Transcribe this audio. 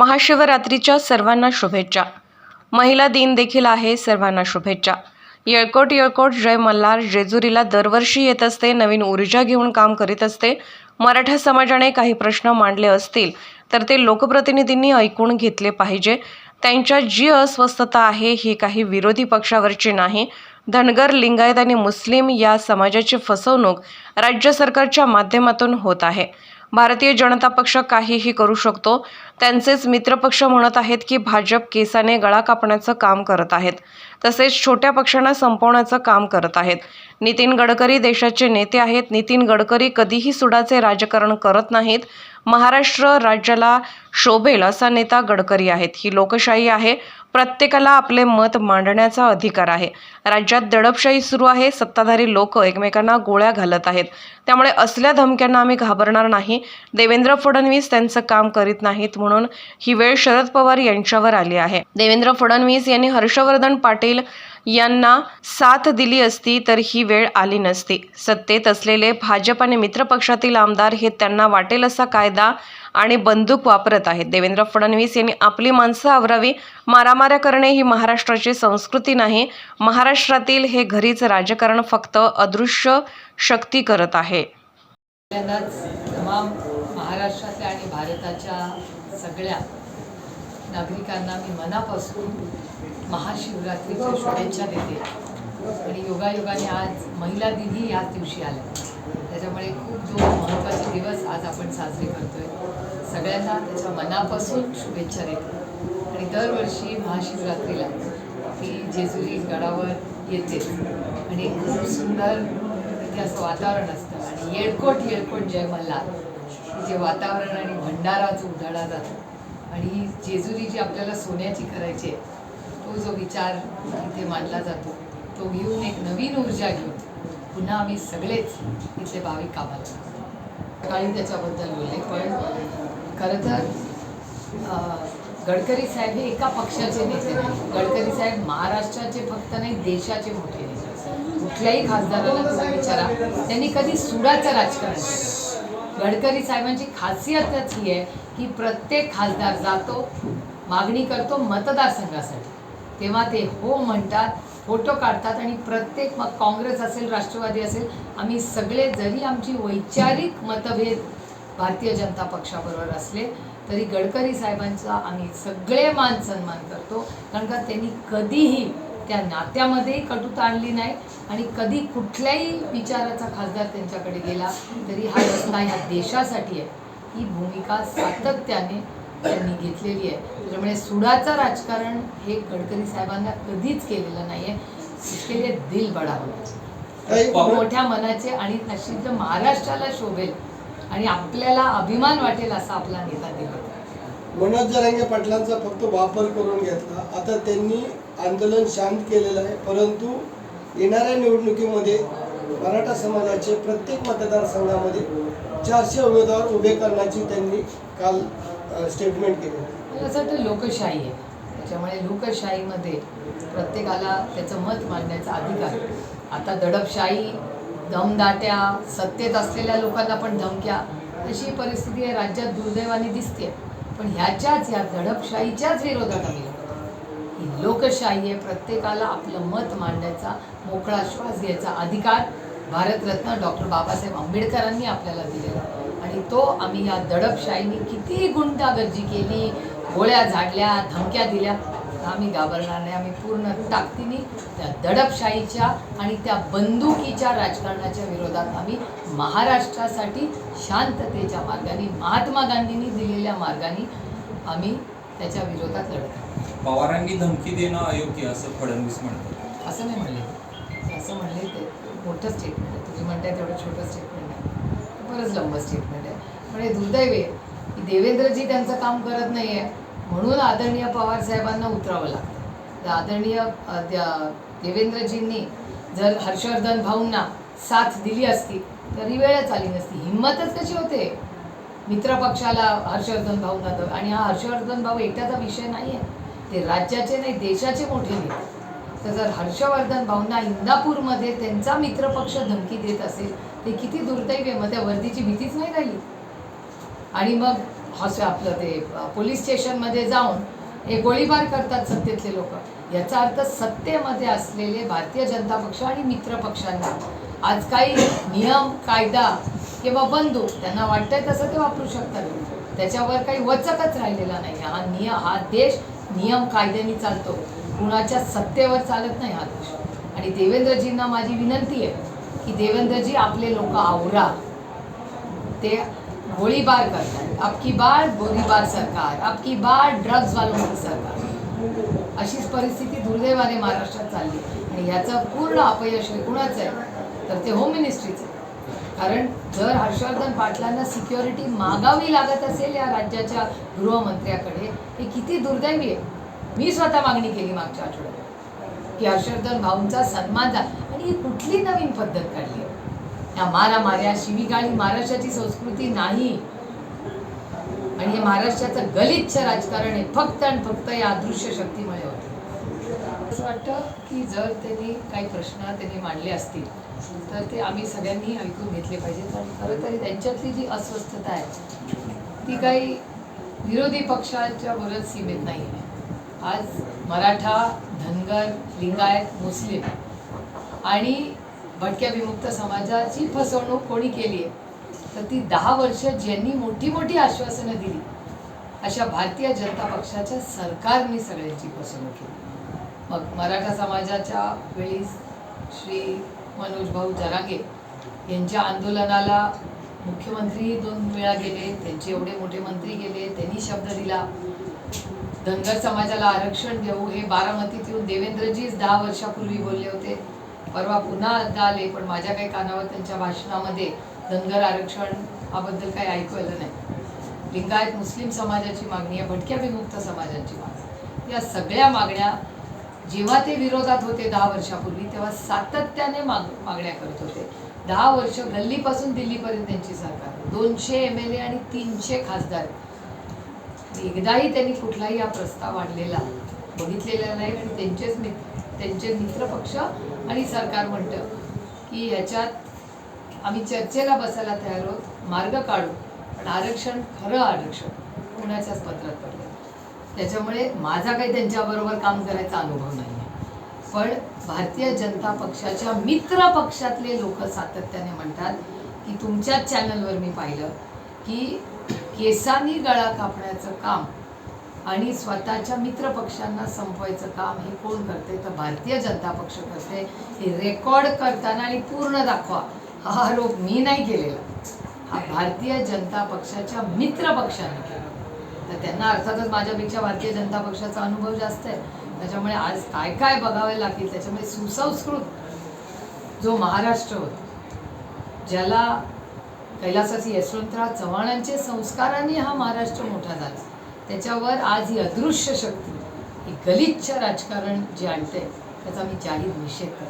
महाशिवरात्रीच्या सर्वांना शुभेच्छा. महिला दिन देखील आहे सर्वांना शुभेच्छा. येळकोट येळकोट जय मल्हार जेजुरीला दरवर्षी येत असते नवीन ऊर्जा घेऊन काम करीत असते. मराठा समाजाने काही प्रश्न मांडले असतील तर ते लोकप्रतिनिधींनी ऐकून घेतले पाहिजे. त्यांच्या जी अस्वस्थता आहे ही काही विरोधी पक्षावरची नाही. धनगर लिंगायत आणि मुस्लिम या समाजाची फसवणूक राज्य सरकारच्या माध्यमातून होत आहे. भारतीय जनता पक्ष काहीही करू शकतो. त्यांचेच मित्रपक्ष म्हणत आहेत की भाजप केसाने गळा कापण्याचं काम करत आहेत. तसेच छोट्या पक्षांना संपवण्याचं काम करत आहेत. नितीन गडकरी देशाचे नेते आहेत. नितीन गडकरी कधीही सुडाचे राजकारण करत नाहीत. महाराष्ट्र राज्याला शोभेल असा नेता गडकरी आहेत. ही लोकशाही आहे. प्रत्येकाला आपले मत मांडण्याचा अधिकार आहे. राज्यात दडपशाही सुरू आहे. सत्ताधारी लोक एकमेकांना गोळ्या घालत आहेत. त्यामुळे असल्या धमक्यांना आम्ही घाबरणार नाही. देवेंद्र फडणवीस त्यांचं काम करीत नाहीत म्हणून ही वेळ शरद पवार यांच्यावर आली आहे. देवेंद्र फडणवीस यांनी हर्षवर्धन पाटील यांना साथ दिली असती तर ही वेळ आली नसती. सत्तेत असलेले भाजप आणि मित्रपक्षातील आमदार हे त्यांना वाटेल असा कायदा आणि बंदूक वापरत आहेत. देवेंद्र फडणवीस यांनी आपली माणसं आवरावी मारामाऱ्या करणे ही महाराष्ट्राची संस्कृती नाही. महाराष्ट्रातील हे घरीच राजकारण फक्त अदृश्य शक्ती करत आहे. तमाम महाराष्ट्रातल्या आणि भारताच्या सगळ्या नागरिकांना मी मनापासून महाशिवरात्रीच्या शुभेच्छा देते. आणि योगायोगाने आज महिला दिनही याच दिवशी आला त्याच्यामुळे खूप जो महत्त्वाचे दिवस आज आपण साजरे करतोय सगळ्यांना त्याच्या मनापासून शुभेच्छा देते. आणि दरवर्षी महाशिवरात्रीला ती जेजुरी गडावर येते. आणि खूप सुंदर तिथे असं वातावरण असतं. आणि येळकोट येळकोट जय मल्हार जे वातावरण आणि भंडारा जो उधळला जातो. आणि जेजुरी जी आपल्याला सोन्याची करायची आहे तो जो विचार इथे मांडला जातो तो घेऊन एक नवीन ऊर्जा घेऊन पुन्हा आम्ही सगळेच इथले भाविक कामाला काही त्याच्याबद्दल बोलले पण खरं तर गडकरी साहेब हे एका पक्षाचे नेते गडकरी साहेब महाराष्ट्राचे फक्त नाही देशाचे मोठे नेते. कुठल्याही खासदाराला तुम्ही विचारा त्यांनी कधी सुडाचं राजकारण केलं गडकरी साहेबांची खासियतच ही आहे की प्रत्येक खासदार जातो मागणी करतो मतदारसंघासाठी. तेव्हा ते हो म्हणतात फोटो काढतात आणि प्रत्येक मग काँग्रेस असेल राष्ट्रवादी असेल आम्ही सगळे जरी आमची वैचारिक मतभेद भारतीय जनता पक्षाबरोबर असले तरी गडकरी साहेबांचा आम्ही सगळे मान सन्मान करतो. कारण का त्यांनी कधीही त्या नात्यामध्येही कटुता आणली नाही आणि कधी कुठल्याही विचाराचा खासदार त्यांच्याकडे गेला तरी हा रस्ता ह्या देशासाठी आहे. ही भूमिका सातत्याने त्यांनी घेतलेली आहे. त्याच्यामुळे सुडाचं राजकारण हे गडकरी साहेबांना कधीच केलेलं नाही आहे लिए दिल बडा काही खूप मोठ्या मनाचे आणि अशी जर महाराष्ट्राला शोभेल. आणि आपल्याला अभिमान वाटेल असा आपला नेता दिला. मनोज जरांगे पाटलांचा फक्त वापर करून घेतला. आता त्यांनी आंदोलन शांत केलेलं आहे. परंतु येणाऱ्या निवडणुकीमध्ये मराठा समाजाचे प्रत्येक मतदारसंघामध्ये चारशे उमेदवार उभे करण्याची त्यांनी काल स्टेटमेंट केली. मला असं वाटतं लोकशाही आहे. त्याच्यामुळे लोकशाहीमध्ये प्रत्येकाला त्याचं मत मांडण्याचा अधिकार. आता दडपशाही दमदाट्या सत्तेत असलेल्या लोकांना पण धमक्या अशी परिस्थिती आहे राज्यात दुर्दैवाने दिसते. पण ह्याच्याच या दडपशाहीच्याच विरोधात आम्ही ही लोकशाही आहे प्रत्येकाला आपलं मत मांडण्याचा मोकळा श्वास घ्यायचा अधिकार भारतरत्न डॉक्टर बाबासाहेब आंबेडकरांनी आपल्याला दिलेला आणि तो आम्ही या दडपशाहीने किती गुंडागर्जी केली गोळ्या झाडल्या धमक्या दिल्या आम्ही घाबरणार नाही. आम्ही पूर्ण ताकदीने त्या दडपशाहीच्या आणि त्या बंदुकीच्या राजकारणाच्या विरोधात आम्ही महाराष्ट्रासाठी शांततेच्या मार्गाने महात्मा गांधींनी दिलेल्या मार्गाने आम्ही त्याच्या विरोधात लढत. पवारांनी धमकी देणं अयोग्य असं फडणवीस म्हणतात. असं नाही म्हणले. असं म्हणले ते मोठं स्टेटमेंट आहे. तुम्ही म्हणताय तेवढं छोटं स्टेटमेंट आहे. बरंच लंबं स्टेटमेंट आहे. पण हे दुर्दैव आहे की देवेंद्रजी त्यांचं काम करत नाही आहे म्हणून आदरणीय पवार साहेबांना उतरावं लागतं. तर आदरणीय त्या देवेंद्रजींनी जर हर्षवर्धन भाऊंना साथ दिली असती तरी वेळच आली नसती. हिंमतच कशी होते? मित्रपक्षाला हर्षवर्धन भाऊंना तर. आणि हा हर्षवर्धन भाऊ एकट्याचा विषय नाही आहे ते राज्याचे नाही देशाचे मोठे नेते. तर जर हर्षवर्धन भाऊंना इंदापूरमध्ये त्यांचा मित्रपक्ष धमकी देत असेल ते किती दुर्दैव आहे. मग त्या वर्दीची भीतीच नाही राहिली. आणि मग हॉस आपलं ते पोलीस स्टेशनमध्ये जाऊन हे गोळीबार करतात सत्तेतले लोक. याचा अर्थ सत्तेमध्ये असलेले भारतीय जनता पक्ष आणि मित्र पक्षांना आज काही नियम कायदा किंवा बंधू त्यांना वाटतंय तसं ते वापरू शकतात. त्याच्यावर काही वचकच राहिलेला नाही. हा नियम हा देश नियम कायद्याने चालतो. कुणाच्या सत्तेवर चालत नाही हा देश. आणि देवेंद्रजींना माझी विनंती आहे की देवेंद्रजी आपले लोक आवरा. ते गोळीबार करतात. की बार गोळीबार सरकार आपकी बार ड्रग्ज वालों सरकार. अशीच परिस्थिती दुर्दैवाने महाराष्ट्रात चालली. आणि ह्याचं पूर्ण अपयश हे कुणाचं आहे? तर ते होम मिनिस्ट्रीचं आहे. कारण जर हर्षवर्धन पाटलांना सिक्युरिटी मागावी लागत असेल या राज्याच्या गृहमंत्र्याकडे हे किती दुर्दैवी आहे? मी स्वतः मागणी केली मागच्या आठवड्यात. की हर्षवर्धन भाऊंचा सन्मान झाला. आणि ही कुठली नवीन पद्धत काढली आहे? या मारामाऱ्या ही महाराष्ट्राची संस्कृती नाही. आणि हे महाराष्ट्राचं गलिच्छ राजकारण आहे. फक्त आणि फक्त या अदृश्य शक्तीमुळे होतं. असं वाटतं की जर त्यांनी काही प्रश्न त्यांनी मांडले असतील तर ते आम्ही सगळ्यांनी ऐकून घेतले पाहिजेत. आणि खरं तरी त्यांच्यातली जी अस्वस्थता आहे ती काही विरोधी पक्षाच्या बरोबर सीमित नाही आहे. आज मराठा धनगर लिंगायत मुस्लिम आणि भटक्या विमुक्त समाजाची फसवणूक कोणी केली आहे? तर ती दहा वर्ष ज्यांनी मोठी मोठी आश्वासनं दिली अशा भारतीय जनता पक्षाच्या सरकारने सगळ्यांची फसवणूक केली. मग मराठा समाजाच्या वेळी श्री मनोज भाऊ जरागे यांच्या आंदोलनाला मुख्यमंत्री दोन वेळा गेले त्यांचे एवढे मोठे मंत्री गेले त्यांनी शब्द दिला. धनगर समाजाला आरक्षण देऊ हे बारामतीत येऊन देवेंद्रजीच दहा वर्षापूर्वी बोलले होते. परवा पुन्हा एकदा आले पण माझ्या काही कानावर त्यांच्या भाषणामध्ये धनगर आरक्षण याबद्दल काही ऐकू आलं नाही. लिंगायत मुस्लिम समाजाची मागणी आहे भटक्या विमुक्त समाजाची मागणी या सगळ्या मागण्या जेव्हा ते विरोधात होते दहा वर्षापूर्वी तेव्हा सातत्याने माग मागण्या करत होते. दहा वर्ष गल्लीपासून दिल्लीपर्यंत त्यांची सरकार. दोनशे एम एल ए आणि तीनशे खासदार. एकदाही त्यांनी कुठलाही हा प्रस्ताव आणलेला बघितलेला नाही आणि त्यांचेच मित्र त्यांचे मित्रपक्ष आणि सरकार म्हणतं की ह्याच्यात आम्ही चर्चेला बसायला तयार आहोत मार्ग काढू पण आरक्षण खरं आरक्षण कुणाच्याच पत्रात पडलं त्याच्यामुळे माझा काही त्यांच्याबरोबर काम करायचा अनुभव नाही आहे. पण भारतीय जनता पक्षाच्या मित्र पक्षातले लोक सातत्याने म्हणतात की तुमच्याच चॅनलवर मी पाहिलं की केसांनी गळा कापण्याचं काम आणि स्वतःच्या मित्र पक्षांना संपवायचं काम हे कोण करते? तर भारतीय जनता पक्ष करते. हे रेकॉर्ड करताना आणि पूर्ण दाखवा. हा आरोप मी नाही केलेला. हा भारतीय जनता पक्षाच्या मित्र पक्षाने केला. तर त्यांना अर्थातच माझ्यापेक्षा भारतीय जनता पक्षाचा अनुभव जास्त आहे. त्याच्यामुळे आज काय काय बघावे लागतील? त्याच्यामुळे सुसंस्कृत जो महाराष्ट्र होता ज्याला कैलासाची यशवंतराव चव्हाणांचे संस्कारांनी हा महाराष्ट्र मोठा झाला. त्याच्यावर आज ही अदृश्य शक्ती ही गलिच्छ राजकारण जे आणते त्याचा मी जाहीर निषेध करतो.